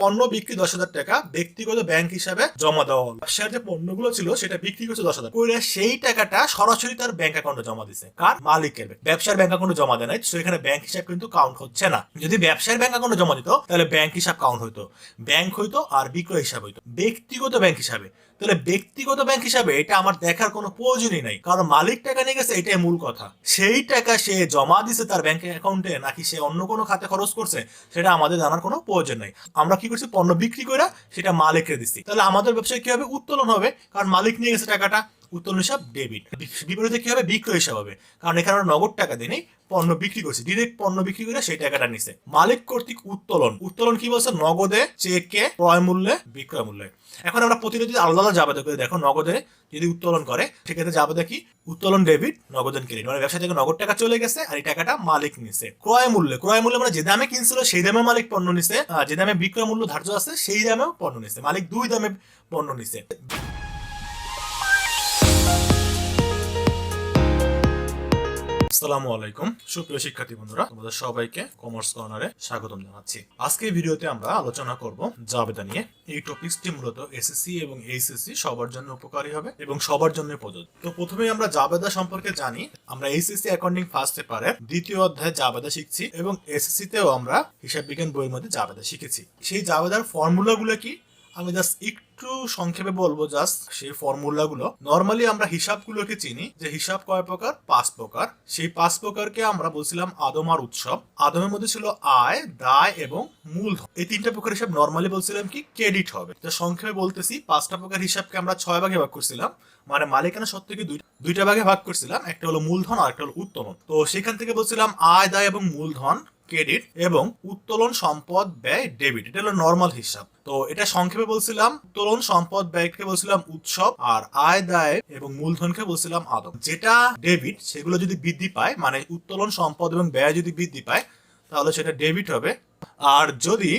পণ্য বিক্রি দশ হাজার টাকা, ব্যক্তিগত ব্যাংক হিসাবে জমা দেওয়া হলো ব্যবসার যে পণ্যগুলো ছিল, সেটা বিক্রি করছে দশ হাজার। সেই টাকাটা সরাসরি তার ব্যাংক অ্যাকাউন্টে জমা দিছে। কার? মালিকের। ব্যবসার ব্যাংক অ্যাকাউন্টে জমা দেয় নাই সেখানে এখানে ব্যাংক হিসাব কিন্তু কাউন্ট হচ্ছে না। যদি ব্যবসার ব্যাংক অ্যাকাউন্টে জমা দিত, তাহলে ব্যাংক হিসাব কাউন্ট হইতো। ব্যাংক হইতো আর বিক্রয় হিসাব হইতো। ব্যক্তিগত ব্যাংক হিসাবে। তাহলে ব্যক্তিগত ব্যাংক হিসাবে এটা আমার দেখার কোনো প্রয়োজনই নাই। কারণ মালিক টাকা নিয়ে গেছে, এটাই মূল কথা। সেই টাকা সে জমা দিছে তার ব্যাংক অ্যাকাউন্টে নাকি সে অন্য কোনো খাতে খরচ করছে, সেটা আমাদের জানার কোনো প্রয়োজন নাই। আমরা কি করছি? পণ্য বিক্রি করে সেটা মালিককে দিচ্ছি তাহলে আমাদের ব্যবসায় কি হবে উত্তোলন হবে? কারণ মালিক নিয়ে গেছে টাকাটা। উত্তোলন হিসাব ডেবিট বিপরীতে কি হবে? বিক্রয় হিসাব হবে। কারণ এখানে আমরা নগদ টাকা দিই পণ্য বিক্রি করছি। ডিরেক্ট পণ্য বিক্রি করে সেই টাকাটা নিছে। মালিক কর্তৃক উত্তোলন। উত্তোলন কি বলছে? নগদে চেকে ক্রয় মূল্যে বিক্রয় মূল্যে। এখন আমরা প্রতিটা যদি আলাদা আলাদা যাবে দেখো। নগদে যদি উত্তোলন করে, সেক্ষেত্রে যাবে কি? উত্তোলন ডেবিট নগদান ক্রেডিট মানে ব্যবসা থেকে নগদ টাকা চলে গেছে আর এই টাকাটা মালিক নিছে। ক্রয় মূল্যে। ক্রয় মূল্যে মানে যে দামে কিনছিল, সেই দামে মালিক পণ্য নিছে। যে দামে বিক্রয় মূল্য ধার্য আছে, সেই দামেও পণ্য নিছে। মালিক দুই দামে পণ্য নিছে। আসসালামু আলাইকুম। সুপ্রিয় শিক্ষার্থী বন্ধুরা, তোমাদের সবাইকে কমার্স কর্নারে স্বাগতম জানাচ্ছি। আজকে ভিডিওতে আমরা আলোচনা করব জাবেদা নিয়ে। এই টপিকসটি মূলত এসএসসি এবং এইচএসসি সবার জন্য উপকারী হবে এবং সবার জন্য প্রযোজ্য। তো প্রথমেই আমরা জাবেদা সম্পর্কে জানি। আমরা এইচএসসি অ্যাকাউন্টিং ফার্স্ট পেপারে দ্বিতীয় অধ্যায়ে জাবেদা শিখছি এবং এসএসসি তেও আমরা হিসাব বিজ্ঞান বইয়ের মধ্যে জাবেদা শিখেছি। সেই জাবেদার ফর্মুলাগুলো কি? আমি জাস্ট একটু সংক্ষেপে বলব জাস্ট সেই ফর্মুলাগুলো নর্মালি আমরা হিসাবগুলোকে চিনি, যে হিসাব কয় প্রকার? পাঁচ প্রকার। সেই পাঁচ প্রকারকে আমরা বলছিলাম আদম আর উৎসব। আদমের মধ্যে ছিল আয়, দায় এবং মূলধন। এই তিনটা প্রকার হিসাব নর্মালি বলছিলাম কি? ক্রেডিট হবে। তো সংক্ষেপে বলতেছি, পাঁচটা প্রকার হিসাবকে আমরা ছয় ভাগে ভাগ করছিলাম। মানে মালিকানা সত্ত্বকে দুই দুইটা ভাগে ভাগ করছিলাম। একটা হলো মূলধন আর একটা হলো উত্তোলন তো সেখান থেকে বলছিলাম আয়, দায় এবং মূলধন। ক্রেডিট এবং উত্তোলন সম্পদ ব্যয় ডেবিট, এটা হলো নর্মাল হিসাব। তো এটা সংক্ষেপে বলছিলাম, উত্তোলন সম্পদ ব্যয়কে বলছিলাম উৎসব আর আয় দায় এবং মূলধনকে বলছিলাম আদম। যেটা ডেবিট, সেগুলো যদি বৃদ্ধি পায় মানে উত্তোলন সম্পদ এবং ব্যয় যদি বৃদ্ধি পায়, তাহলে সেটা ডেবিট হবে। আর যদি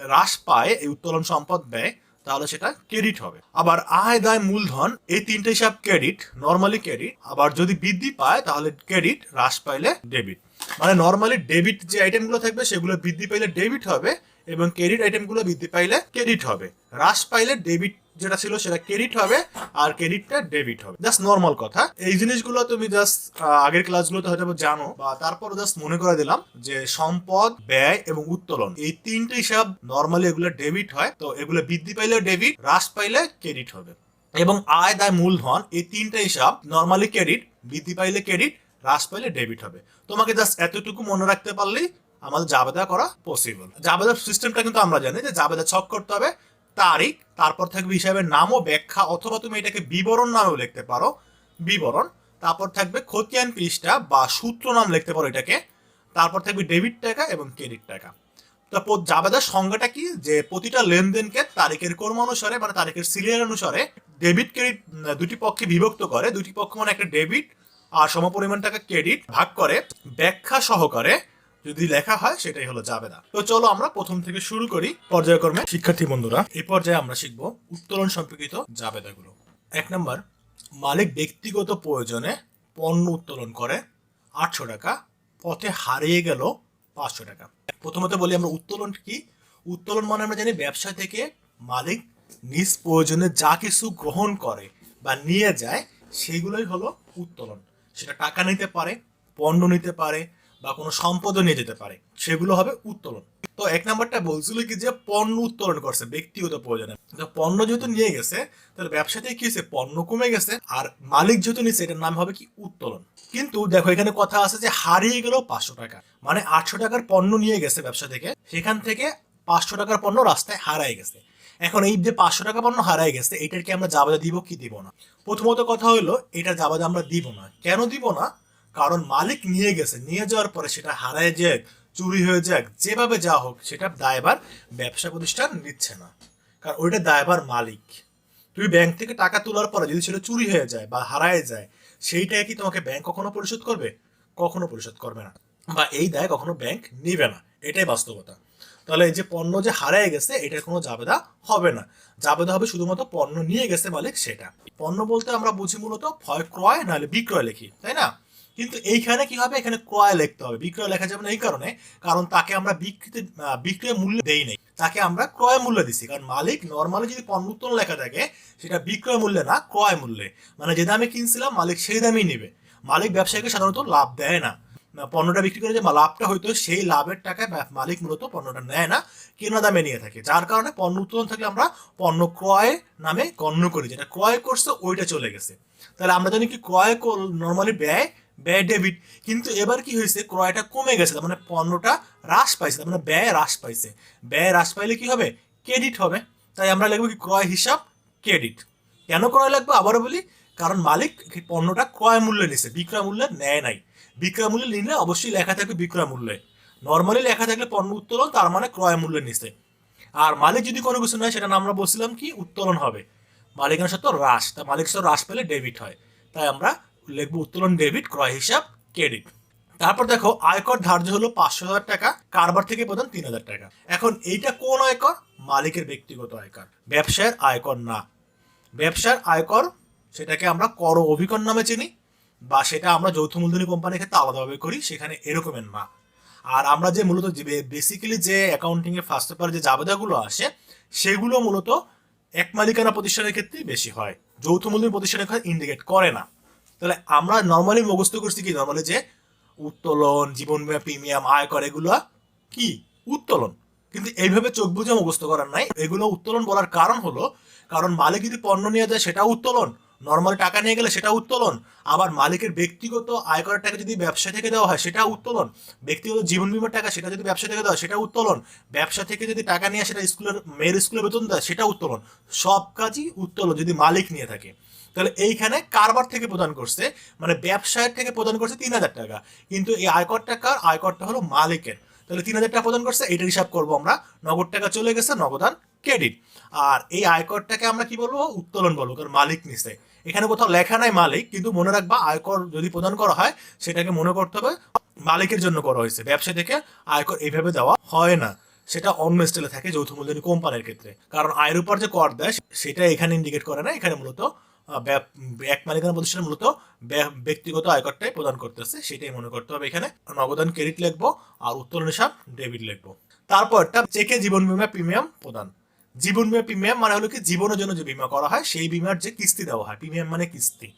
হ্রাস পায় এই উত্তোলন সম্পদ ব্যয়, তাহলে সেটা ক্রেডিট হবে। আবার আয়, দায়, মূলধন, এই তিনটে হিসাব ক্রেডিট নর্মালি ক্রেডিট। আবার যদি বৃদ্ধি পায়, তাহলে ক্রেডিট, হ্রাস পাইলে ডেবিট। মানে নর্মালি ডেবিট যে আইটেমগুলো থাকবে সেগুলো বৃদ্ধি পাইলে ডেবিট হবে এবং ক্রেডিট আইটেমগুলো বৃদ্ধি পাইলে ক্রেডিট হবে। হ্রাস পাইলে ডেবিট যেটা ছিল সেটা ক্রেডিট হবে আর ক্রেডিটটা ডেবিট হবে। জাস্ট নর্মাল কথা। এই জিনিসগুলো তুমি জাস্ট আগের ক্লাসগুলোতে হয়তো জানো বা তারপর জাস্ট মনে করে দিলাম যে সম্পদ, ব্যয় এবং উত্তোলন এই তিনটে হিসাব নর্মালি এগুলো ডেবিট হয়। তো এগুলো বৃদ্ধি পাইলে ডেবিট হ্রাস পাইলে ক্রেডিট হবে। এবং আয়, দায়, মূলধন এই তিনটে হিসাব নর্মালি ক্রেডিট বৃদ্ধি পাইলে ক্রেডিট হ্রাস পাইলে ডেবিট হবে। তোমাকে জাস্ট এতটুকু মনে রাখতে পারলেই আমাদের জাবেদা করা পসিবল জাবেদার সিস্টেমটা কিন্তু আমরা জানি যে জাবেদা ছক করতে হবে, তারিখ, তারপর থাকবে হিসাবের নাম ও ব্যাখ্যা, অথবা তুমি এটাকে বিবরণ নামেও লিখতে পারো। বিবরণ, তারপর থাকবে খতিয়ান পৃষ্ঠা বা সূত্র নাম লিখতে পারো এটাকে। তারপর থাকবে ডেবিট টাকা এবং ক্রেডিট টাকা। তো জাবেদার সংজ্ঞাটা কি? যে প্রতিটা লেনদেনকে তারিখের কর্ম অনুসারে মানে তারিখের সিরিয়াল অনুসারে ডেবিট ক্রেডিট দুটি পক্ষে বিভক্ত করে। দুটি পক্ষ মানে একটা ডেবিট আর সমপরিমাণ টাকা ক্রেডিট ভাগ করে ব্যাখ্যা সহকারে যদি লেখা হয়, সেটাই হলো জাবেদা তো চলো আমরা প্রথম থেকে শুরু করি। পর্যায়ক্রমে, শিক্ষার্থী বন্ধুরা এই পর্যায়ে আমরা শিখব উত্তোলন সম্পর্কিত জাবেদাগুলো এক নম্বর, মালিক ব্যক্তিগত প্রয়োজনে পণ্য উত্তোলন করে, আটশো টাকা, পথে হারিয়ে গেল পাঁচশো টাকা। প্রথমত বলি আমরা উত্তোলন কি? উত্তোলন মানে আমরা জানি ব্যবসা থেকে মালিক নিজ প্রয়োজনে যা কিছু গ্রহণ করে বা নিয়ে যায়, সেগুলোই হলো উত্তোলন। সেটা টাকা নিতে পারে, পণ্য নিতে পারে বা কোনো সম্পদও নিয়ে যেতে পারে, সেগুলো হবে উত্তোলন। তো এক নাম্বারটা বলছিল কি যে পণ্য উত্তোলন করছে, ব্যক্তিগত প্রয়োজনে। পণ্য যেহেতু নিয়ে গেছে, তাহলে ব্যবসাতে কি হয়েছে? পণ্য কমে গেছে আর মালিক যেহেতু নিচ্ছে এটার নাম হবে কি উত্তোলন। কিন্তু দেখো এখানে কথা আছে যে হারিয়ে গেল পাঁচশো টাকা। মানে আটশো টাকার পণ্য নিয়ে গেছে ব্যবসা থেকে, সেখান থেকে পাঁচশো টাকার পণ্য রাস্তায় হারাই গেছে। এখন এই যে পাঁচশো টাকা পণ্য হারাই গেছে, এটাকে আমরা জাবাদা দিব কি দিব না? প্রথমত কথা হলো, এটা জাবাদা আমরা দিব না। কেন দিব না? কারণ মালিক নিয়ে গেছে, নিয়ে যাওয়ার পরে সেটা হারায় যাক, চুরি হয়ে যাক, যেভাবে যা হোক, সেটা দায়ভার ব্যবসা প্রতিষ্ঠান নিচ্ছে না। কারণ ওইটা দায়বার মালিক। তুমি ব্যাংক থেকে টাকা তোলার পরে যদি সেটা চুরি হয়ে যায় বা হারায় যায়, সেইটা কি তোমাকে ব্যাংক কখনো পরিশোধ করবে? কখনো পরিশোধ করবে না। বা এই দায় কখনো ব্যাংক নিবে না। এটাই বাস্তবতা। তাহলে এই যে পণ্য যে হারায় গেছে এটার কোনো জাবেদা হবে না। জাবেদা হবে শুধুমাত্র পণ্য নিয়ে গেছে মালিক সেটা। পণ্য বলতে আমরা বুঝি মূলত ভয় ক্রয় নাহলে বিক্রয় লিখি তাই না? কিন্তু এইখানে কি হবে? এখানে ক্রয় লিখতে হবে। বিক্রয় লেখা যাবে না এই কারণে কারণ তাকে আমরা বিক্রিতে বিক্রয় মূল্য দেই নাই। তাকে আমরা ক্রয় মূল্য দিছি। কারণ মালিক নর্মালি যদি পণ্য উত্তোলন লেখা থাকে সেটা বিক্রয় মূল্যে না ক্রয় মূল্যে। মানে যে দামে কিনছিলাম মালিক সেই দামেই নেবে। মালিক ব্যবসায়ীকে সাধারণত লাভ দেয় না, পণ্যটা বিক্রি করে যে লাভটা হয়তো সেই লাভের টাকায় মালিক মূলত পণ্যটা নেয় না, কেনা দামে নিয়ে থাকে। যার কারণে পণ্য উত্তোলন থাকলে আমরা পণ্য ক্রয় নামে গণ্য করি, যেটা ক্রয় করছে ওইটা চলে গেছে। তাহলে আমরা জানি কি ক্রয় নর্মালি ব্যয় ব্যয় ডেবিট কিন্তু এবার কি হয়েছে? ক্রয়টা কমে গেছে, তার মানে পণ্যটা হ্রাস পাইছে, তার মানে ব্যয় হ্রাস পাইছে। ব্যয় হ্রাস পাইলে কি হবে? ক্রেডিট হবে। তাই আমরা লিখব কি ক্রয় হিসাব ক্রেডিট কেন ক্রয় লাগবে? আবারও বলি, কারণ মালিক পণ্যটা ক্রয় মূল্যে নিছে, বিক্রয় মূল্যে নেয় নাই। বিক্রয় মূল্যে নিলে অবশ্যই লেখা থাকবে বিক্রয় মূল্যে নর্মালি লেখা থাকলে পণ্য উত্তোলন, তার মানে ক্রয় মূল্যে নিচে। আর মালিক যদি কোনো কিছু নেয় সেটা আমরা বলছিলাম কি? উত্তোলন হবে। মালিকানা সত্ত্বেও হ্রাস। তা মালিক সত্ত্বেও হ্রাস পেলে ডেবিট হয়। তাই আমরা লিখব উত্তোলন ডেবিট ক্রয় হিসাব ক্রেডিট তারপর দেখো, আয়কর ধার্য হলো পাঁচশো হাজার টাকা, কারবার থেকে প্রদান তিন হাজার টাকা। এখন এইটা কোন আয়কর? মালিকের ব্যক্তিগত আয়কর। ব্যবসায়ের আয়কর না। ব্যবসার আয়কর, সেটাকে আমরা কর অভিকর নামে চিনি। বা সেটা আমরা যৌথ মূলধনী কোম্পানির ক্ষেত্রে আলাদাভাবে করি, সেখানে এরকমের না। আর আমরা যে মূলত বেসিক্যালি যে অ্যাকাউন্টিং এর ফার্স্ট পেপার যে জাবেদাগুলো আসে, সেগুলো মূলত এক মালিকানা প্রতিষ্ঠানের ক্ষেত্রেই বেশি হয়। যৌথ মূলধনী প্রতিষ্ঠানের ক্ষেত্রে ইন্ডিকেট করে না। তাহলে আমরা নর্মালি মুখস্থ করছি কি? নর্মালি যে উত্তোলন জীবন বীমা প্রিমিয়াম আয়কর, এগুলো কি? উত্তোলন। কিন্তু এইভাবে চোখ বুঝে মুখস্থ করার নাই। এগুলো উত্তোলন বলার কারণ হলো, কারণ মালিক যদি পণ্য নিয়ে যায় সেটা উত্তোলন। নর্মালি টাকা নিয়ে গেলে সেটা উত্তোলন। আবার মালিকের ব্যক্তিগত আয়করের টাকা যদি ব্যবসা থেকে দেওয়া হয় সেটা উত্তোলন। ব্যক্তিগত জীবন বীমার টাকা সেটা যদি ব্যবসা থেকে দেওয়া হয় সেটা উত্তোলন। ব্যবসা থেকে যদি টাকা নিয়ে সেটা স্কুলের মেয়ের স্কুলে বেতন দেয় সেটা উত্তোলন। সব কাজই উত্তোলন যদি মালিক নিয়ে থাকে। তাহলে এইখানে কারবার থেকে প্রদান করছে মানে ব্যবসায়ের থেকে প্রদান করছে তিন হাজার টাকা। কিন্তু এই আয়কর টাকার আয়করটা হলো মালিকের। তাহলে তিন হাজার টাকা প্রদান করছে এটার হিসাব করব আমরা। নগদ টাকা চলে গেছে, নগদান ক্রেডিট আর এই আয়করটাকে আমরা কি বলব? উত্তোলন বলব, কারণ মালিক নিছে। এখানে কোথাও লেখা নাই মালিক, কিন্তু মনে রাখবা আয়কর যদি প্রদান করা হয়, সেটাকে মনে করতে হবে মালিকের জন্য করা হয়েছে। ব্যবসা থেকে আয়কর এইভাবে দেওয়া হয় না। সেটা অন্য স্টাইলে থাকে যৌথ মূলধনী কোম্পানির ক্ষেত্রে। কারণ আয়ের উপর যে কর দেয়, সেটা এখানে ইন্ডিকেট করে না। এখানে মূলত এক মালিকানা প্রতিষ্ঠান মূলত ব্যক্তিগত আয়করটাই প্রদান করতেছে। সেটাই মনে করতে হবে এখানে। নগদান ক্রেডিট লিখব আর উত্তোলন হিসাব ডেবিট লিখব। তারপরটা চেকে জীবন বীমা প্রিমিয়াম প্রদান। জীবন বীমা প্রিমিয়াম মানে হলো কি জীবনের জন্য যে বীমা করা হয়, সেই বীমার যে কিস্তি দেওয়া হয় প্রিমিয়াম মানে কিস্তি।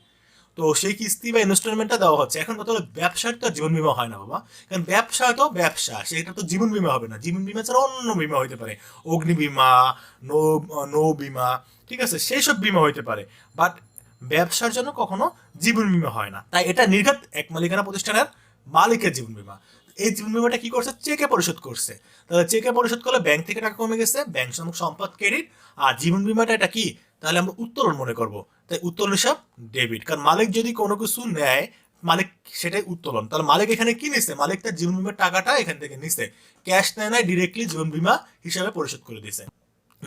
তো সেই কিস্তি বা ইনস্টলমেন্টটা দেওয়া হচ্ছে। এখন কথা হলো ব্যবসার তো জীবন বীমা হয় না বাবা। কারণ ব্যবসা তো ব্যবসা, সেটা তো জীবন বীমা হবে না। জীবন বীমা ছাড়া অন্য বীমা হইতে পারে। অগ্নি বীমা, নৌ নৌ বীমা, ঠিক আছে? সেই সব বীমা হইতে পারে। বাট ব্যবসার জন্য কখনো জীবন বীমা হয় না। তাই এটা নির্ঘাত এক মালিকানা প্রতিষ্ঠানের মালিকের জীবন বীমা। এই বীমাটা কি করছে? চেকে পরিশোধ করছে। তাহলে চেকে পরিশোধ করলে ব্যাংক থেকে টাকা কমে গেছে, ব্যাংক সম্মুখ সম্পদ, ক্রেডিট আর জীবন বীমাটা এটা কি? তাহলে আমরা উত্তোলন মনে করব। তাই উত্তোলন হিসাব ডেবিট। কারণ মালিক যদি কোনো কিছু নেয়, মালিক সেটাই উত্তোলন। তাহলে মালিক এখানে কি নিছে? মালিক তার জীবন বীমার টাকাটা এখান থেকে নিছে। ক্যাশ নেয় নাই ডিরেক্টলি জীবন বীমা হিসাবে পরিশোধ করে দিছে।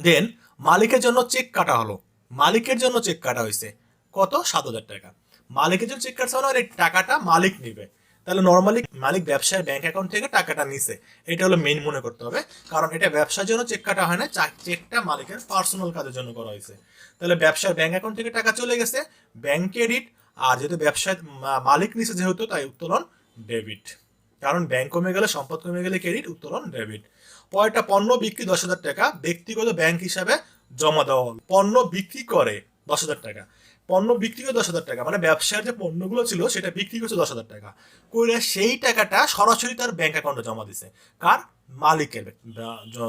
দেন মালিকের জন্য চেক কাটা হলো। মালিকের জন্য চেক কাটা হয়েছে। কত? সাত হাজার টাকা। মালিকের জন্য চেক কাটছে মানে আর এই টাকাটা মালিক নেবে। তাহলে নর্মালি মালিক ব্যবসার ব্যাংক অ্যাকাউন্ট থেকে টাকাটা নিছে। এটা হলো মেইন মনে করতে হবে। কারণ এটা ব্যবসার জন্য চেক কাটা হয় না চেকটা মালিকের পার্সোনাল কাজের জন্য করা হয়েছে। তাহলে ব্যবসার ব্যাংক অ্যাকাউন্ট থেকে টাকা চলে গেছে ব্যাংক ক্রেডিট আর যেহেতু ব্যবসায় মালিক নিছে যেহেতু, তাই উত্তোলন ডেবিট কারণ ব্যাংক কমে গেলে, সম্পদ কমে গেলে ক্রেডিট উত্তোলন ডেবিট পরেরটা, পণ্য বিক্রি দশ হাজার টাকা। ব্যক্তিগত ব্যাংক হিসাবে জমা দেওয়া পণ্য বিক্রি করে দশ হাজার টাকা। পণ্য বিক্রি করে দশ হাজার টাকা। মানে ব্যবসার যে পণ্যগুলো ছিল, সেটা বিক্রি করছে দশ হাজার টাকা। করে সেই টাকাটা সরাসরি তার ব্যাংক অ্যাকাউন্টে জমা দিছে। কার? মালিকের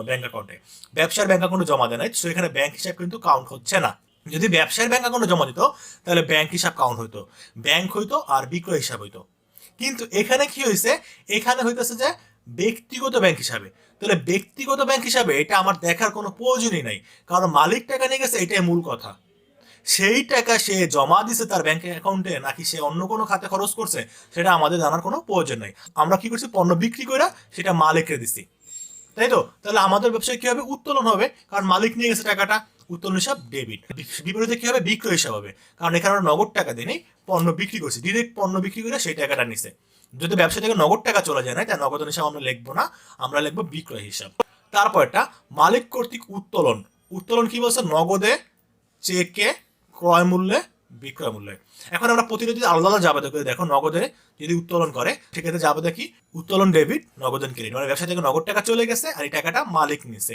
ব্যাংক অ্যাকাউন্টে ব্যবসার ব্যাংক অ্যাকাউন্টে জমা দেয় নাই তো এখানে ব্যাংক হিসাব কিন্তু কাউন্ট হচ্ছে না। যদি ব্যবসার ব্যাংক অ্যাকাউন্টে জমা দিত, তাহলে ব্যাংক হিসাব কাউন্ট হইতো। ব্যাংক হইতো আর বিক্রয় হিসাব হইতো। কিন্তু এখানে কি হয়েছে এখানে হইতেছে যে ব্যক্তিগত ব্যাংক হিসাবে। তাহলে ব্যক্তিগত ব্যাংক হিসাবে এটা আমার দেখার কোনো প্রয়োজনই নাই। কারণ মালিক টাকা নিয়ে গেছে, এটাই মূল কথা। সেই টাকা সে জমা দিছে তার ব্যাংক অ্যাকাউন্টে নাকি সে অন্য কোনো খাতে খরচ করছে, সেটা আমাদের জানার কোনো প্রয়োজন নাই। আমরা কি করছি? পণ্য বিক্রি করে সেটা মালিককে দিছি। তাই তো? তাহলে আমাদের ব্যবসায় কি হবে উত্তোলন হবে? কারণ মালিক নিয়ে গেছে টাকাটা, উত্তোলন হিসাব ডেবিট বিপরীতে কি হবে? বিক্রয় হিসাব হবে। কারণ এখানে আমরা নগদ টাকা দিই পণ্য বিক্রি করছি। ডিরেক্ট পণ্য বিক্রি করে সেই টাকাটা নিছে। যদি ব্যবসা থেকে নগদ টাকা চলে যায় না তাই নগদ হিসাব আমরা লিখব না, আমরা লিখব বিক্রয় হিসাব। তারপরটা মালিক কর্তৃক উত্তোলন। উত্তোলন কি বলছে? নগদে চেকে ক্রয় মূল্যে, বিক্রয় মূল্যে। এখন আমরা প্রতিটা যদি আলাদা আলাদা যাবে দেখো, নগদে যদি উত্তোলন করে, সেক্ষেত্রে যাবে দেখি উত্তোলন ডেবিট নগদান ক্রেডিট মানে ব্যবসা থেকে নগদ টাকা চলে গেছে আর এই টাকাটা মালিক নিছে।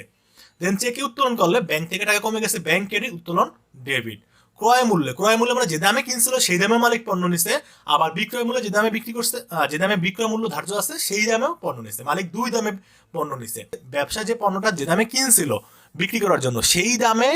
দেন চেকে উত্তোলন করলে? ব্যাংক থেকে টাকা কমে গেছে ব্যাংক ক্রেডিট উত্তোলন ডেবিট ক্রয় মূল্যে ক্রয় মূল্যে মানে যে দামে কিনছিল, সেই দামে মালিক পণ্য নিছে, আবার বিক্রয় মূল্যে যে দামে বিক্রি করছে যে দামে বিক্রয় মূল্য ধার্য আছে, সেই দামেও পণ্য নিছে। মালিক দুই দামে পণ্য নিছে। ব্যবসা যে পণ্যটা যে দামে কিনছিল, বিক্রি করার জন্য, সেই দামে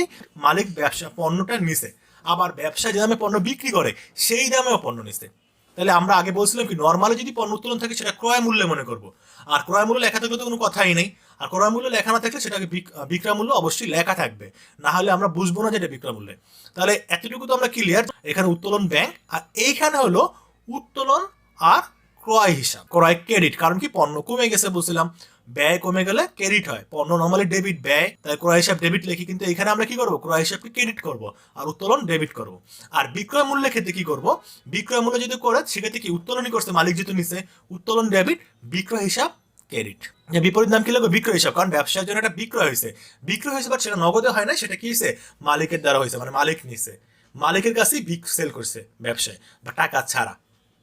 মালিক ব্যবসা, পণ্যটা নিছে। আবার ব্যবসা যে দামে পণ্য বিক্রি করে, সেই দামেও পণ্য নিচ্ছে। তাহলে আমরা আগে বলছিলাম কি নর্মালি যদি পণ্য উত্তোলন থাকে, সেটা ক্রয় মূল্যে মনে করব। আর ক্রয় মূল্য লেখা থাকলে তো কোনো কথাই নেই। আর ক্রয় মূল্য লেখা না থাকলে সেটাকে বিক- বিক্রয় মূল্য অবশ্যই লেখা থাকবে। না হলে আমরা বুঝব না যে এটা বিক্রয় মূল্যে। তাহলে এতটুকু তো আমরা ক্লিয়ার এখানে উত্তোলন ব্যাংক আর এইখানে হলো উত্তোলন আর ক্রয় হিসাব, ক্রয় ক্রেডিট কারণ কি, পণ্য কমে গেছে বলছিলাম। ব্যয় কমে গেলে ক্রেডিট হয়। পণ্য নর্মালি ডেবিট ব্যয়, তাই ক্রয় হিসাব ডেবিট লিখি, কিন্তু এখানে আমরা কি করব? ক্রয় হিসাবকে ক্রেডিট করব আর উত্তোলন ডেবিট করব। আর বিক্রয় মূল্যের ক্ষেত্রে কি করব? বিক্রয় মূল্য যদি করে, সেক্ষেত্রে কি উত্তোলনই করছে, মালিক যেহেতু নিছে, উত্তোলন ডেবিট বিক্রয় হিসাব ক্রেডিট বিপরীত নাম কি লাগবে? বিক্রয় হিসাব কারণ ব্যবসার জন্য একটা বিক্রয় হয়েছে বিক্রয় হয়েছে সেটা নগদে হয় না সেটা কি হয়েছে মালিকের দ্বারা হয়েছে মানে মালিক নিছে। মালিকের কাছেই বিক সেল করছে ব্যবসায় বা টাকা ছাড়া।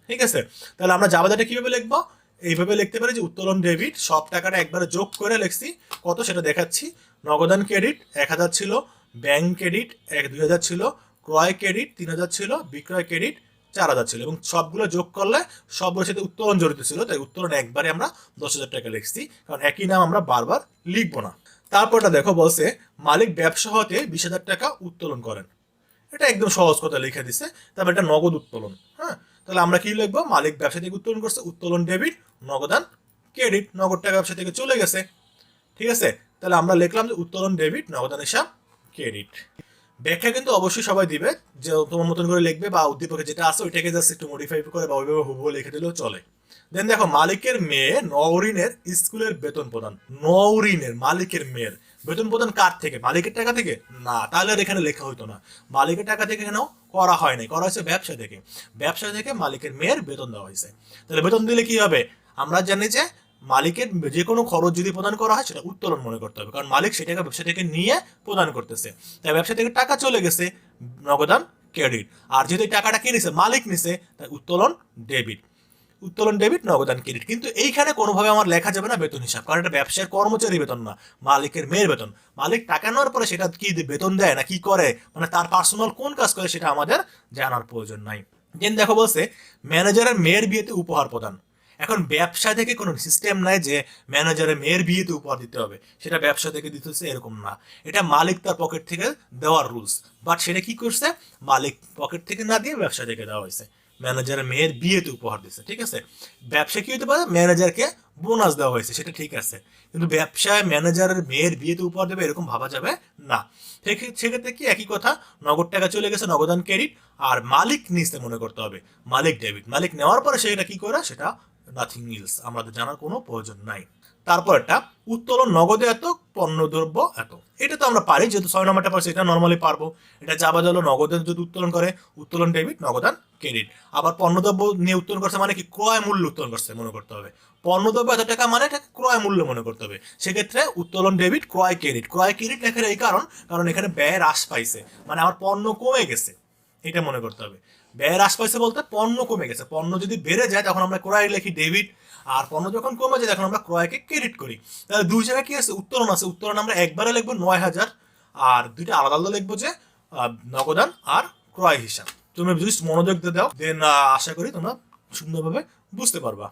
ঠিক আছে? তাহলে আমরা জাবাদাটা কীভাবে লিখব? এইভাবে লিখতে পারি যে উত্তোলন ডেবিট, সব টাকাটা একবারে যোগ করে লিখছি। কত সেটা দেখাচ্ছি? নগদান ক্রেডিট এক হাজার ছিল, ব্যাংক ক্রেডিট এক দুই হাজার ছিল, ক্রয় ক্রেডিট তিন হাজার ছিল, বিক্রয় ক্রেডিট চার হাজার ছিল এবং সবগুলো যোগ করলে সবগুলোর সাথে উত্তোলন জড়িত ছিল, তাই উত্তোলন একবারে আমরা দশ হাজার টাকা লিখছি, কারণ একই নাম আমরা বারবার লিখব না। তারপরটা দেখো বলছে, মালিক ব্যবসা হতে বিশ হাজার টাকা উত্তোলন করেন। এটা একদম সহজ কথা লিখে দিছে, তারপর এটা নগদ উত্তোলন হ্যাঁ? তাহলে আমরা কি লিখব? মালিক ব্যবসা থেকে উত্তোলন করছে, উত্তোলন ডেবিট নগদান ক্রেডিট। নগদ টাকা ব্যবসা থেকে চলে গেছে। ঠিক আছে? তাহলে আমরা লিখলাম যে উত্তোলন ডেবিট নগদান হিসাব, ক্রেডিট। ব্যাখ্যা কিন্তু অবশ্যই সবাই দিবে, যে তোমার মতন করে লিখবে বা উদ্দীপকে যেটা আছে ওইটাকে জাস্ট একটু মডিফাই করে বা ওইভাবে হুবহু লিখে দিলেও চলে। দেন দেখো, মালিকের মেয়ে নওরিনের স্কুলের বেতন প্রদান। নওরিনের, মালিকের মেয়ের। বেতন প্রদান কার থেকে? মালিকের টাকা থেকে? না, তাহলে আর এখানে লেখা হতো না। মালিকের টাকা থেকে কেন? করা হয় নাই। করা হয়েছে ব্যবসা থেকে। ব্যবসা থেকে মালিকের মেয়ের বেতন দেওয়া হয়েছে। তাহলে বেতন দিলে কি হবে? আমরা জানি যে মালিকের যে কোনো খরচ যদি প্রদান করা হয়, সেটা উত্তোলন মনে করতে হবে। কারণ মালিক সেটাকে ব্যবসা থেকে নিয়ে প্রদান করতেছে। তাই ব্যবসা থেকে টাকা চলে গেছে, নগদান ক্রেডিট। আর যেহেতু টাকাটা কে নিছে? মালিক নিছে, তাই উত্তোলন ডেবিট। উত্তোলন ডেবিট নগদান ক্রেডিট কিন্তু এইখানে কোনোভাবে আমার লেখা যাবে না বেতন হিসাব, কারণ এটা ব্যবসার কর্মচারী বেতন না, মালিকের মেয়ের বেতন। মালিক টাকা নেওয়ার পরে সেটা কি বেতন দেয় না, কি করে? মানে তার পার্সোনাল কোন কাজ করে সেটা আমাদের জানার প্রয়োজন নাই। দেন দেখো বলছে ম্যানেজারের মেয়ের বিয়েতে উপহার প্রদান। এখন ব্যবসা থেকে কোনো সিস্টেম নাই যে ম্যানেজারের মেয়ের বিয়েতে উপহার দিতে হবে। সেটা ব্যবসা থেকে দিতেছে, এরকম না। এটা মালিক তার পকেট থেকে দেওয়ার রুলস বাট সেটা কি করছে? মালিক পকেট থেকে না দিয়ে ব্যবসা থেকে দেওয়া হয়েছে। ম্যানেজারের মেয়ের বিয়েতে উপহার দিচ্ছে ঠিক আছে? ব্যবসা কি হতে পারে? ম্যানেজারকে বোনাস দেওয়া হয়েছে, সেটা ঠিক আছে। কিন্তু ব্যবসায় ম্যানেজারের মেয়ের বিয়েতে উপহার দেবে এরকম ভাবা যাবে না। সেক্ষে- সেক্ষেত্রে কি একই কথা? নগদ টাকা চলে গেছে, নগদান ক্রেডিট, আর মালিক নিচে মনে করতে হবে। মালিক ডেবিট মালিক নেওয়ার পরে সেটা কি করে? সেটা নাথিং ইলস আমাদের জানার কোনো প্রয়োজন নাই। তারপর একটা উত্তোলন নগদে এত পণ্যদ্রব্য এত এটা তো আমরা পারি, যেহেতু ছয় নম্বরটা পারছি, এটা নর্মালি পারব। এটা যাবা হলো নগদে যদি উত্তোলন করে, উত্তোলন ডেবিট নগদান ক্রেডিট আবার পণ্যদ্রব্য নিয়ে উত্তোলন করছে মানে কি? ক্রয় মূল্য উত্তোলন করছে মনে করতে হবে। পণ্যদ্রব্য এত টাকা মানে এটাকে ক্রয় মূল্য মনে করতে হবে। সেক্ষেত্রে উত্তোলন ডেবিট ক্রয় ক্রেডিট ক্রয় ক্রেডিট লেখার এই কারণ কারণ এখানে ব্যয় হ্রাস পাইছে। মানে আমার পণ্য কমে গেছে। এটা মনে করতে হবে। ব্যয় হ্রাস পাইছে বলতে পণ্য কমে গেছে। পণ্য যদি বেড়ে যায়, তখন আমরা ক্রয় লিখি ডেবিট আর পণ্য যখন কমে যায়, তখন আমরা ক্রয়কে ক্রেডিট করি। তাহলে দুই জায়গায় কি আছে? উত্তরণ আছে। উত্তরণ আমরা একবারে লিখব নয় হাজার, আর দুইটা আলাদা আলাদা লিখব যে নগদান আর ক্রয় হিসাব। তুমি যদি মনোযোগ দিয়ে দাও, দেন আশা করি তোমরা সুন্দরভাবে বুঝতে পারবা।